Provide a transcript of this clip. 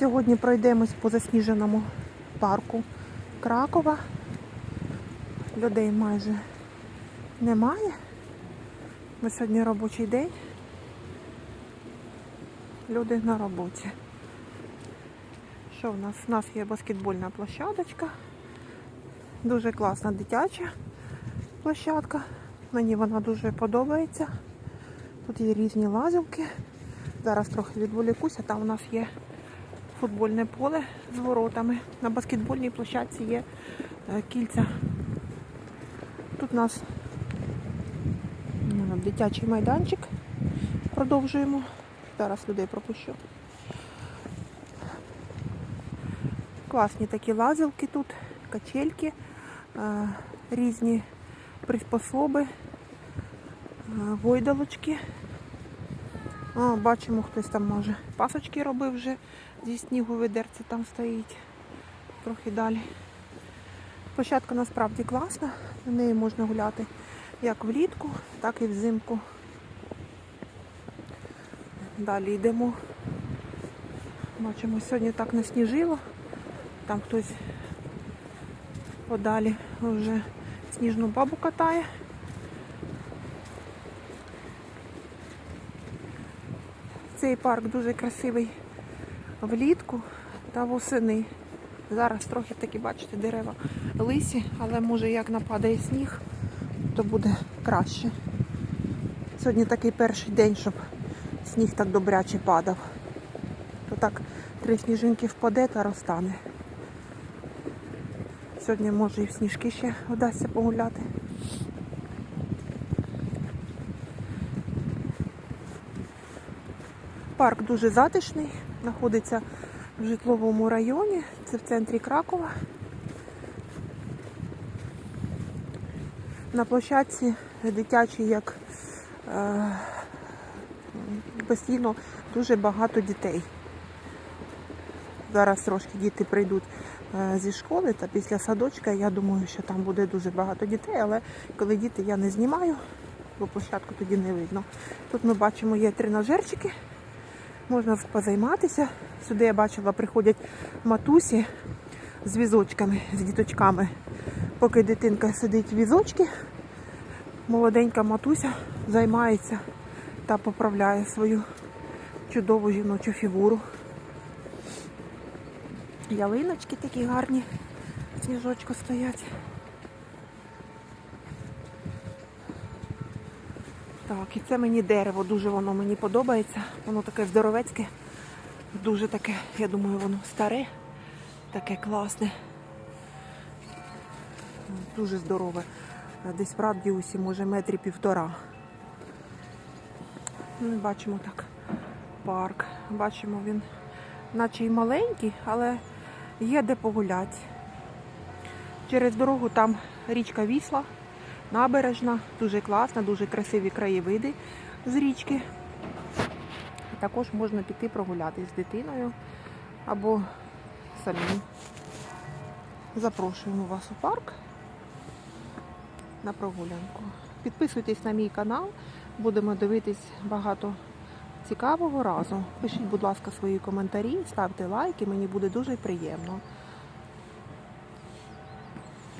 Сьогодні пройдемось по засніженому парку Кракова. Людей майже немає. Бо сьогодні робочий день. Люди на роботі. Що в нас? У нас є баскетбольна площадочка. Дуже класна дитяча площадка. Мені вона дуже подобається. Тут є різні лазівки. Зараз трохи відволікуся. Там у нас є футбольне поле з воротами. На баскетбольній площадці є е, кільця. Тут у нас ну, дитячий майданчик. Продовжуємо. Зараз людей пропущу. Класні такі лазилки тут, качельки, е, різні приспособи, е, гойдалочки. О, бачимо, хтось там може пасочки робив вже зі снігу ведерце там стоїть. Трохи далі. Площадка насправді класна, на неї можна гуляти як влітку, так і взимку. Далі йдемо. Бачимо, сьогодні так насніжило. Там хтось подалі вже сніжну бабу катає. Цей парк дуже красивий влітку та восени. Зараз трохи такі, бачите, дерева лисі, але може як нападає сніг, то буде краще. Сьогодні такий перший день, щоб сніг так добряче падав. То так три сніжинки впаде та розтане. Сьогодні може і в сніжки ще вдасться погуляти. Парк дуже затишний, знаходиться в житловому районі, це в центрі Кракова. На площадці дитячій, як е, постійно дуже багато дітей. Зараз трошки діти прийдуть е, зі школи та після садочка. Я думаю, що там буде дуже багато дітей, але коли діти я не знімаю, бо площадку тоді не видно. Тут ми бачимо є тренажерчики, можна позайматися. Сюди я бачила, приходять матусі з візочками, з діточками. Поки дитинка сидить в візочки, молоденька матуся займається та поправляє свою чудову жіночу фігуру. Ялиночки такі гарні, сніжочку стоять. Так, і це мені дерево, дуже воно мені подобається. Воно таке здоровецьке, дуже таке, я думаю, воно старе, таке класне. Дуже здорове. Десь в радіусі, може, метрі півтора. Ну, бачимо так парк. Бачимо він, наче й маленький, але є де погуляти. Через дорогу там річка Вісла, набережна, дуже класна, дуже красиві краєвиди з річки. Також можна піти прогуляти з дитиною або самим. Запрошуємо вас у парк на прогулянку. Підписуйтесь на мій канал, будемо дивитись багато цікавого разом. Пишіть, будь ласка, свої коментарі, ставте лайки, мені буде дуже приємно.